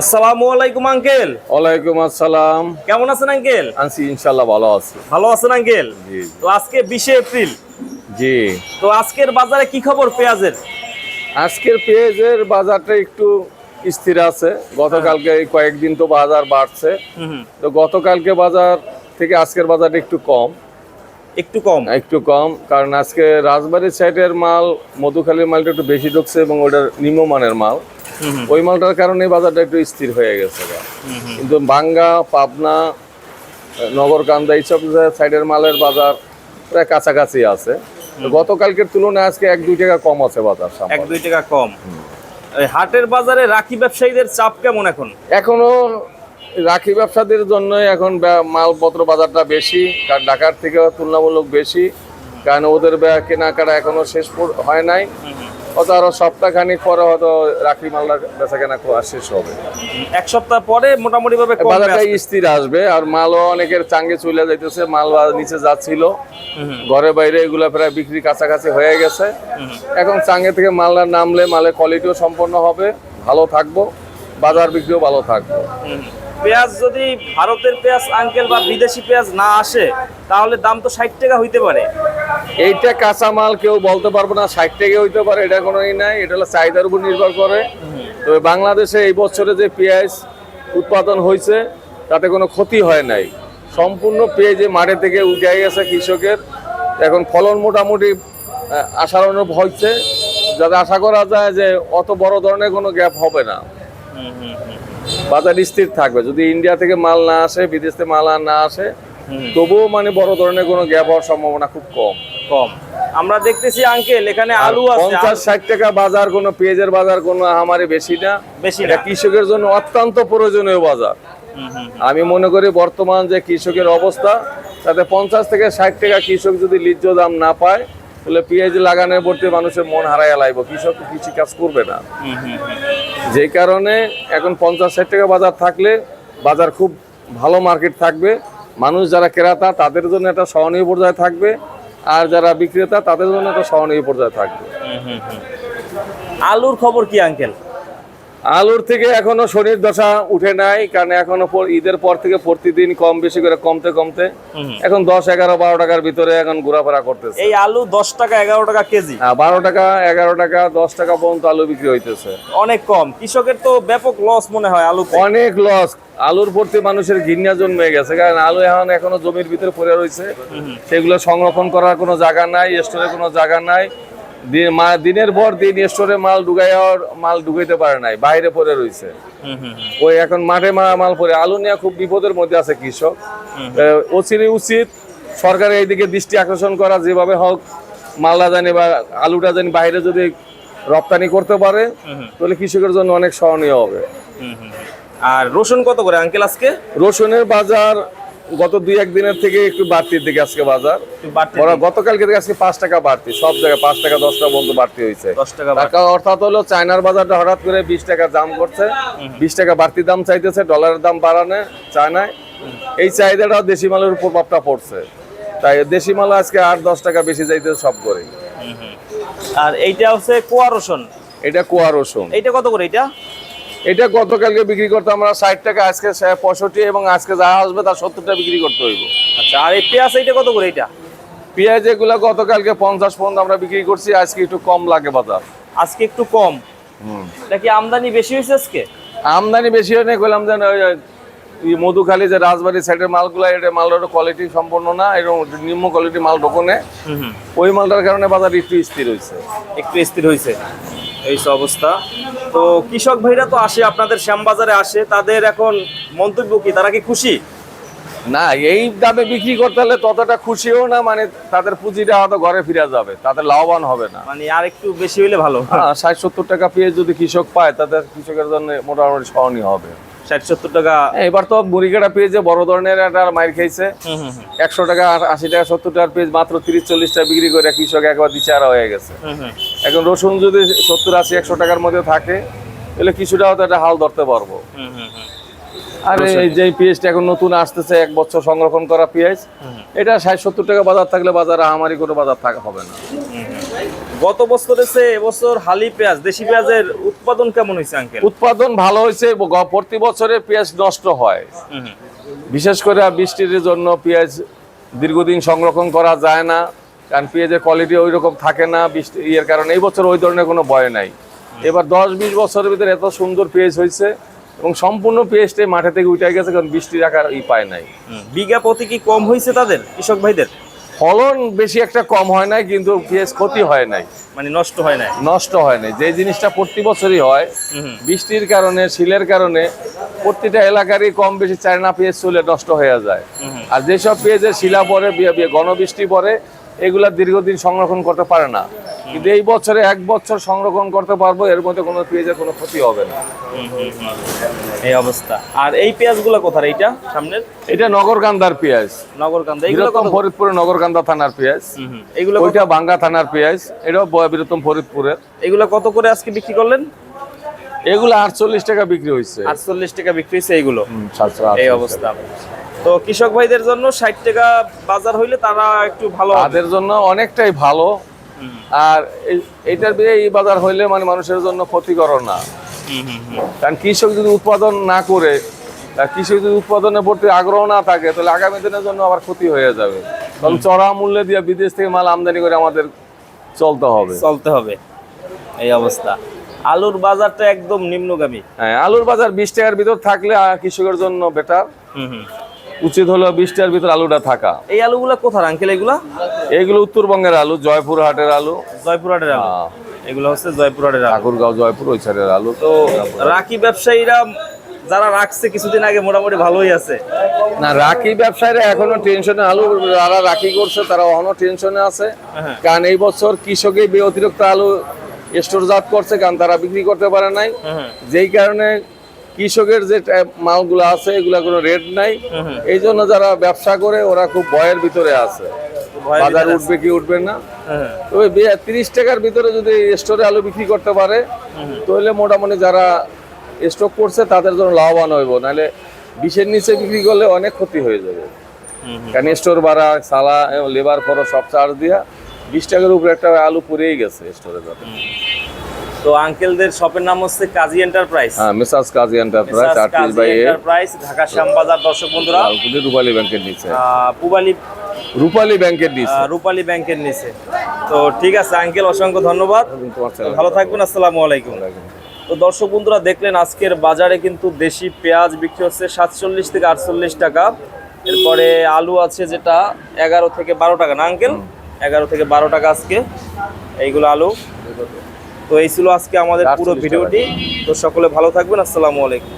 আসসালামু আলাইকুম আঙ্কেল। ওয়ালাইকুম আসসালাম। কেমন আছেন আঙ্কেল? আনছি ইনশাল্লাহ ভালো আছি। ভালো আছেন আঙ্কেল? জি তো আজকে বিশে এপ্রিল। জি। তো আজকের বাজারে কি খবর পেঁয়াজের? আজকের পেঁয়াজের বাজারটা একটু স্থির আছে। গতকালকে কয়েকদিন তো বাজার বাড়ছে। তো গতকালকে বাজার থেকে আজকের বাজারটা একটু কম। একটু কম। একটু কম কারণ আজকে রাজবাড়ির সাইডের মাল মধুখালীর মালটা একটু বেশি ঢুকছে এবং ওটার নিম্নমানের মাল। ওই মালটার কারণে বাজারটা একটু স্থির হয়ে গেছে। কিন্তু বাঙ্গা পাবনা নগরকান্দা এইসব সাইডের মালের বাজার প্রায় কাছাকাছি আছে। গতকালকের তুলনায় আজকে এক দুই টাকা কম আছে বাজার এক দুই টাকা কম। এই হাটের বাজারে রাখি ব্যবসায়ীদের চাপ কেমন এখন? এখনও রাখি ব্যবসাদের জন্য এখন মালপত্র বাজারটা বেশি কারণ ঢাকার থেকে তুলনামূলক বেশি কারণ ওদের কেনাকাটা এখনও শেষ হয় নাই। হয়তো আরও সপ্তাহখানিক পরে হয়তো রাখি মালটা বেচা কেনা শেষ হবে। এক সপ্তাহ পরে মোটামুটি ভাবে বাজারটা স্থির আসবে আর মালও অনেকের চাঙ্গে চলে যাইতেছে মাল নিচে যাচ্ছিল। ঘরে বাইরে এগুলা প্রায় বিক্রি কাছাকাছি হয়ে গেছে। এখন চাঙ্গে থেকে মালটা নামলে মালের কোয়ালিটিও সম্পন্ন হবে ভালো থাকব বাজার বিক্রিও ভালো থাকবে। পেঁয়াজ যদি ভারতের পেঁয়াজ, আঙ্কেল বা বিদেশি পেঁয়াজ না আসে, তাহলে দাম তো ষাট টাকা হইতে পারে। এইটা কাঁচামাল কেউ বলতে পারব না, ষাট থেকে হইতে পারে, এটা কোনো ই নাই, এটা হলো চাহিদার উপর নির্ভর করে। তবে বাংলাদেশে এই বছরে যে পেঁয়াজ উৎপাদন হয়েছে তাতে কোনো ক্ষতি হয় নাই। সম্পূর্ণ পেঁয়াজ মাঠে থেকে উঠে গেছে কৃষকের। এখন ফলন মোটামুটি অনুরূপ হচ্ছে যাতে আশা করা যায় যে অত বড় ধরনের কোনো গ্যাপ হবে না। বাজার স্থির থাকবে। যদি ইন্ডিয়া থেকে মাল না আসে বিদেশ থেকে মাল না আসে তবুও মানে বড় ধরনের কোনো গ্যাপ হওয়ার সম্ভাবনা খুব কম। কম। আমরা দেখতেছি আঙ্কেল এখানে আলু আছে পঞ্চাশ ষাট টাকা বাজার কোনো পেঁয়াজের বাজার কোনো আমারে বেশি না। বেশি এটা না। কৃষকের জন্য অত্যন্ত প্রয়োজনীয় বাজার। আমি মনে করি বর্তমান যে কৃষকের অবস্থা তাতে পঞ্চাশ থেকে ষাট টাকা কৃষক যদি লিজ্জ দাম না পায় তাহলে পিঁয়াজ লাগানোর পরতে মানুষের মন হারাইয়া লাইব। কৃষক কৃষি কাজ করবে না। যে কারণে এখন পঞ্চাশ ষাট টাকা বাজার থাকলে বাজার খুব ভালো মার্কেট থাকবে। মানুষ যারা ক্রেতা তাদের জন্য একটা সহনীয় পর্যায়ে থাকবে। আর যারা বিক্রেতা তাদের জন্য একটা সহনীয় পর্যায়ে থাকবে। হুম হুম হুম। আলুর খবর কি আঙ্কেল? আলুর থেকে এখনও শনির দশা উঠে নাই কারণ এখনও পর- ঈদের পর থেকে প্রতিদিন কম বেশি করে কমতে কমতে এখন দশ এগারো বারো টাকার ভিতরে এখন ঘোরাফেরা করতেছে। এই আলু দশ টাকা এগারো টাকা কেজি? বারো টাকা এগারো টাকা দশ টাকা পর্যন্ত আলু বিক্রি হইতেছে। অনেক কম। কৃষকের তো ব্যাপক লস মনে হয় আলু অনেক লস আলুর প্রতি মানুষের ঘৃণা জন্মে গেছে কারণ আলু এখন এখনও জমির ভিতরে পড়ে রয়েছে সেগুলো সংরক্ষণ করার কোনো জায়গা নাই স্টোরে কোনো জায়গা নাই। দিনের পর দিন স্টোরে মাল ঢুকাইয়ার মাল ঢুকাইতে পারে নাই বাইরে পড়ে রয়েছে। ওই এখন মাঠে মারা মাল পরে আলু নিয়ে খুব বিপদের মধ্যে আছে কৃষক। অচিরে উচিত সরকারের এইদিকে দৃষ্টি আকর্ষণ করা যেভাবে হোক মালটা জানি বা আলুটা জানি বাইরে যদি রপ্তানি করতে পারে তাহলে কৃষকের জন্য অনেক সহনীয় হবে। আর রসুন কত করে আঙ্কেল আজকে? রসুনের বাজার গত দুই এক দিনের থেকে একটু বাড়তির দিকে আজকে বাজার। ওরা গতকালকে থেকে আজকে পাঁচ টাকা বাড়তি সব জায়গায় পাঁচ টাকা দশ টাকা পর্যন্ত বাড়তি হয়েছে। টাকা অর্থাৎ হলো চায়নার বাজারটা হঠাৎ করে বিশ টাকা দাম করছে। বিশ টাকা বাড়তি দাম চাইতেছে ডলারের দাম বাড়ানো চায়নায়। এই চাহিদাটাও দেশি মালের উপর প্রভাবটা পড়ছে। তাই দেশি মাল আজকে আট দশ টাকা বেশি যাইতেছে সব করে। আর এইটা হচ্ছে কোয়া রসুন। এটা কুয়া রসুন। এইটা কত করে এটা? এটা গতকালকে বিক্রি করতে আমরা ষাট টাকা আজকে পঁয়ষট্টি এবং আজকে যা আসবে তার সত্তর টাকা বিক্রি করতে হইব। আচ্ছা আর এই পেঁয়াজ এইটা কত করে এইটা? পেঁয়াজ এগুলা গতকালকে পঞ্চাশ পর্যন্ত আমরা বিক্রি করছি আজকে একটু কম লাগে বাজার। আজকে একটু কম? এটা কি আমদানি বেশি হয়েছে আজকে? আমদানি বেশি হয় না বললাম যে মধুখালী যে রাজবাড়ি সাইডের মালগুলো এটা মালটার কোয়ালিটি সম্পন্ন না এরকম নিম্ন কোয়ালিটি মাল ঢোকনে ওই মালটার কারণে বাজার একটু স্থির হয়েছে একটু স্থির হয়েছে এই অবস্থা। তো কৃষক ভাইরা তো আসে আপনাদের শ্যামবাজারে আসে তাদের এখন মন্তব্য কি? তারা কি খুশি? না এই দামে বিক্রি করতে হলে ততটা খুশিও না মানে তাদের পুঁজিটা হয়তো ঘরে ফিরে যাবে তাদের লাভবান হবে না। মানে আর একটু বেশি হইলে ভালো। হ্যাঁ ষাট সত্তর টাকা পেয়ে যদি কৃষক পায় তাদের কৃষকের জন্য মোটামুটি সহনীয় হবে। ষাট সত্তর টাকা। এবার তো মুড়িকাটা পেঁয়াজে বড় ধরনের একটা মাইর খাইছে একশো টাকা আশি টাকা সত্তর টাকার পেঁয়াজ মাত্র তিরিশ চল্লিশ টাকা বিক্রি করে কৃষক একবার দিচারা হয়ে গেছে। এখন রসুন যদি সত্তর আশি একশো টাকার মধ্যে থাকে তাহলে কিছুটা হয়তো একটা হাল ধরতে পারব। আর এই যে পেঁয়াজটা এখন নতুন আসতেছে এক বছর সংরক্ষণ করা পেঁয়াজ এটা ষাট সত্তর টাকা বাজার থাকলে বাজারে আমারই কোনো বাজার থাকা হবে না। গত বছরের চেয়ে এবছর হালি পেঁয়াজ দেশি পেঁয়াজের উৎপাদন কেমন হয়েছে আঙ্কেল? উৎপাদন ভালো হয়েছে প্রতি বছরে পেঁয়াজ নষ্ট হয়। বিশেষ করে বৃষ্টির জন্য পেঁয়াজ দীর্ঘদিন সংরক্ষণ করা যায় না কারণ পেঁয়াজের কোয়ালিটি ওই রকম থাকে না বৃষ্টি ইয়ের কারণে। এই বছর ওই ধরনের কোনো ভয় নাই। এবার দশ বিশ বছরের ভিতরে এত সুন্দর পেঁয়াজ হয়েছে এবং সম্পূর্ণ পেঁয়াজটাই মাঠে থেকে উঠে গেছে কারণ বৃষ্টি রাখার ই পায় নাই। বিঘা প্রতি কি কম হয়েছে তাদের কৃষক ভাইদের? ফলন বেশি একটা কম হয় নাই কিন্তু পেঁয়াজ ক্ষতি হয় নাই। মানে নষ্ট হয় নাই? নষ্ট হয় নাই। যে জিনিসটা প্রতি বছরই হয় বৃষ্টির কারণে শিলের কারণে প্রতিটা এলাকারই কম বেশি চায়না পেঁয়াজ চলে নষ্ট হয়ে যায়। আর যেসব পেঁয়াজের শিলা পরে গণবৃষ্টি পরে এগুলা দীর্ঘদিন সংরক্ষণ করতে পারে না। কিন্তু এই বছরে এক বছর সংরক্ষণ করতে পারব এর মধ্যে কোনো পেঁয়াজের কোনো ক্ষতি হবে না। এই অবস্থা। আর এই পেঁয়াজগুলো কোথায় এইটা সামনের? এটা নগরকান্দার পেঁয়াজ। নগরকান্দা। এগুলো ফরিদপুরে নগরকান্দা থানার পেঁয়াজ। এগুলো ওইটা বাঙ্গা থানার পেঁয়াজ। এটাও ব- বীরত্তম ফরিদপুরের এগুলো কত করে আজকে বিক্রি করলেন? এগুলো আটচল্লিশ টাকা বিক্রি হয়েছে আটচল্লিশ টাকা বিক্রি হয়েছে এইগুলো এই অবস্থা। তো কৃষক ভাইদের জন্য ষাট টাকা বাজার হইলে তারা একটু ভালো। তাদের জন্য অনেকটাই ভালো। আর এইটার বিয়ে এই বাজার হইলে মানে মানুষের জন্য ক্ষতিকর না। কারণ কৃষক যদি উৎপাদন না করে কৃষক যদি উৎপাদনের প্রতি আগ্রহ না থাকে তাহলে আগামী দিনের জন্য আবার ক্ষতি হয়ে যাবে। কারণ চড়া মূল্যে দিয়ে বিদেশ থেকে মাল আমদানি করে আমাদের চলতে হবে। চলতে হবে। এই অবস্থা। আলুর বাজারটা একদম নিম্নগামী। হ্যাঁ আলুর বাজার বিশ টাকার ভিতর থাকলে কৃষকের জন্য বেটার। উচিত হলো বিশ টাকার ভিতর আলুটা থাকা। এই আলুগুলা কোথার আঙ্কেল এগুলা? এইগুলো উত্তরবঙ্গের আলু জয়পুর হাটের আলু। জয়পুরহাটের আলু। এগুলো হচ্ছে জয়পুরহাটের আলু। ঠাকুরগাঁও জয়পুর ওই সাইডের আলু। তো রাখি ব্যবসায়ীরা যারা রাখছে কিছুদিন আগে মোটামুটি ভালোই আছে। না রাখি ব্যবসায়ীরা এখনও টেনশনে আলু যারা রাখি করছে তারা এখনও টেনশনে আছে। হ্যাঁ। কারণ এই বছর কৃষকে বে- অতিরিক্ত আলু স্টোরজাত করছে কারণ তারা বিক্রি করতে পারে নাই। যেই কারণে কৃষকের যে মালগুলো আছে এগুলা কোনো রেট নাই। এই জন্য যারা ব্যবসা করে ওরা খুব ভয়ের ভিতরে আছে। বাজার উঠবে কি উঠবে না। হ্যাঁ, তবে তিরিশ টাকার ভিতরে যদি স্টোরে আলু বিক্রি করতে পারে তাহলে মোটামুটি যারা স্টক করছে তাদের জন্য লাভবান হইব। নাহলে বিশের নিচে বিক্রি করলে অনেক ক্ষতি হয়ে যাবে। কারণ স্টোর ভাড়া সালা লেবার খরচ সব চার্জ দিয়া বিশ টাকার উপরে একটা আলু পুড়েই গেছে স্টোরে তো আঙ্কেলদের শপের নাম হচ্ছে কাজী এন্টারপ্রাইজ হ্যাঁ মেসাজ Kazi enterprise Kazi by enterprise Dhaka Shyambazar দর্শক বন্ধুরা। রূপালী ব্যাংকের নিচে। পুবালি রূপালী ব্যাংকের নিচে। রূপালী ব্যাংকের নিচে। তো ঠিক আছে আঙ্কেল অসংখ্য ধন্যবাদ। ভালো থাকবেন আসসালামু আলাইকুম। তো দর্শক বন্ধুরা দেখলেন আজকের বাজারে কিন্তু দেশি পেঁয়াজ বিক্রি হচ্ছে সাতচল্লিশ থেকে আটচল্লিশ টাকা। এরপরে আলু আছে যেটা এগারো থেকে বারো টাকা। না আঙ্কেল? এগারো থেকে বারো টাকা আজকে এইগুলো আলু। তো এই ছিল আজকে আমাদের পুরো ভিডিওটি। তো সকলে ভালো থাকবেন আসসালামু আলাইকুম।